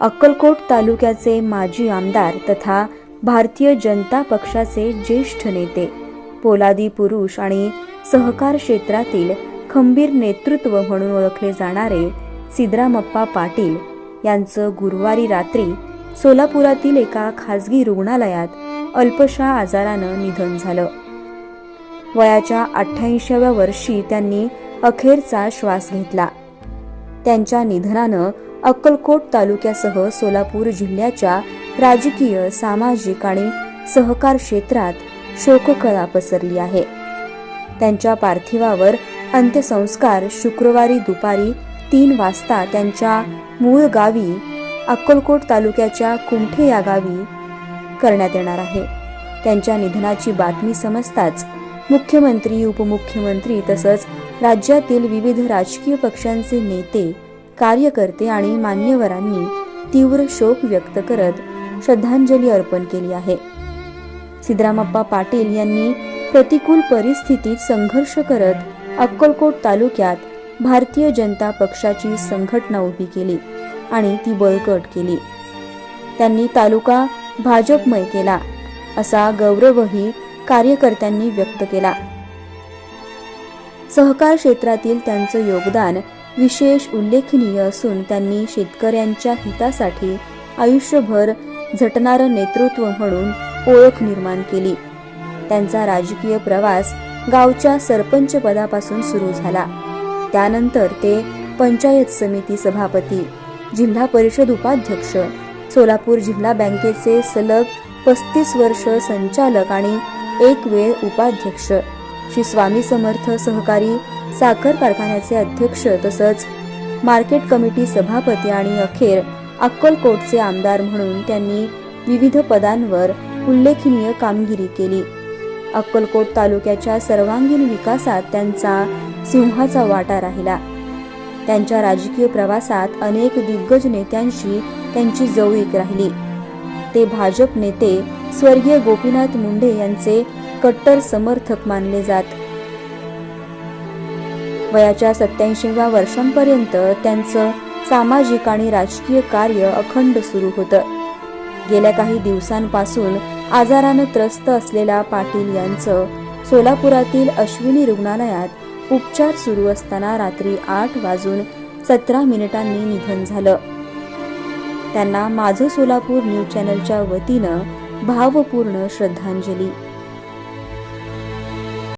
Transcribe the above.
अक्कलकोट तालुक्याचे माजी आमदार तथा भारतीय जनता पक्षाचे ज्येष्ठ नेते पोलादी पुरुष आणि सहकार क्षेत्रातील खंबीर नेतृत्व म्हणून ओळखले जाणारे सिद्रामप्पा पाटील यांचं गुरुवारी रात्री सोलापुरातील एका खाजगी रुग्णालयात अल्पशा आजारानं निधन झालं. वयाच्या अठ्ठ्याऐंशीव्या वर्षी त्यांनी अखेरचा श्वास घेतला. त्यांच्या निधनानं अक्कलकोट तालुक्यासह सोलापूर जिल्ह्याच्या राजकीय सामाजिक आणि सहकार क्षेत्रात शोककळा पसरली आहे. त्यांच्या पार्थिवावर अंत्यसंस्कार शुक्रवारी दुपारी तीन वाजता त्यांच्या मूळ गावी अक्कलकोट तालुक्याच्या कुमठे या गावी करण्यात येणार आहे. त्यांच्या निधनाची बातमी समजताच मुख्यमंत्री उपमुख्यमंत्री तसंच राज्यातील विविध राजकीय पक्षांचे नेते कार्यकर्ते आणि मान्यवरांनी तीव्र शोक व्यक्त करत श्रद्धांजली अर्पण केली आहे. सिद्धरामप्पा पाटील यांनी प्रतिकूल परिस्थितीत संघर्ष करत अक्कलकोट तालुक्यात भारतीय जनता पक्षाची संघटना उभी केली आणि ती बळकट केली. त्यांनी तालुका भाजपमय केला असा गौरवही कार्यकर्त्यांनी व्यक्त केला. सहकार क्षेत्रातील त्यांचं योगदान विशेष उल्लेखनीय असून त्यांनी शेतकऱ्यांच्या हितासाठी आयुष्यभर झटणारं नेतृत्व म्हणून ओळख निर्माण केली. त्यांचा राजकीय प्रवास गावच्या सरपंच पदापासून सुरू झाला. त्यानंतर ते पंचायत समिती सभापती जिल्हा परिषद उपाध्यक्ष सोलापूर जिल्हा बँकेचे सलग पस्तीस वर्ष संचालक आणि एक वेळ उपाध्यक्ष. श्री स्वामी समर्थ सहकारी साखर कारखान्याचे अध्यक्ष तसंच मार्केट कमिटी सभापती आणि अखेर अक्कलकोटचे आमदार म्हणून त्यांनी विविध पदांवर उल्लेखनीय कामगिरी केली. अक्कलकोट तालुक्याच्या सर्वांगीण विकासात त्यांचा सिंहाचा वाटा राहिला. त्यांच्या राजकीय प्रवासात अनेक दिग्गज नेत्यांशी त्यांची जवळीक राहिली. ते भाजप नेते स्वर्गीय गोपीनाथ मुंडे यांचे कट्टर समर्थक मानले जात. वयाच्या सत्याऐंशीव्या वर्षांपर्यंत त्यांचं सामाजिक आणि राजकीय कार्य अखंड सुरू होतं. गेल्या काही दिवसांपासून आजारानं त्रस्त असलेल्या पाटील यांचं सोलापुरातील अश्विनी रुग्णालयात उपचार सुरू असताना रात्री आठ वाजून सतरा मिनिटांनी निधन झालं. त्यांना माझं सोलापूर न्यूज चॅनलच्या वतीनं भावपूर्ण श्रद्धांजली.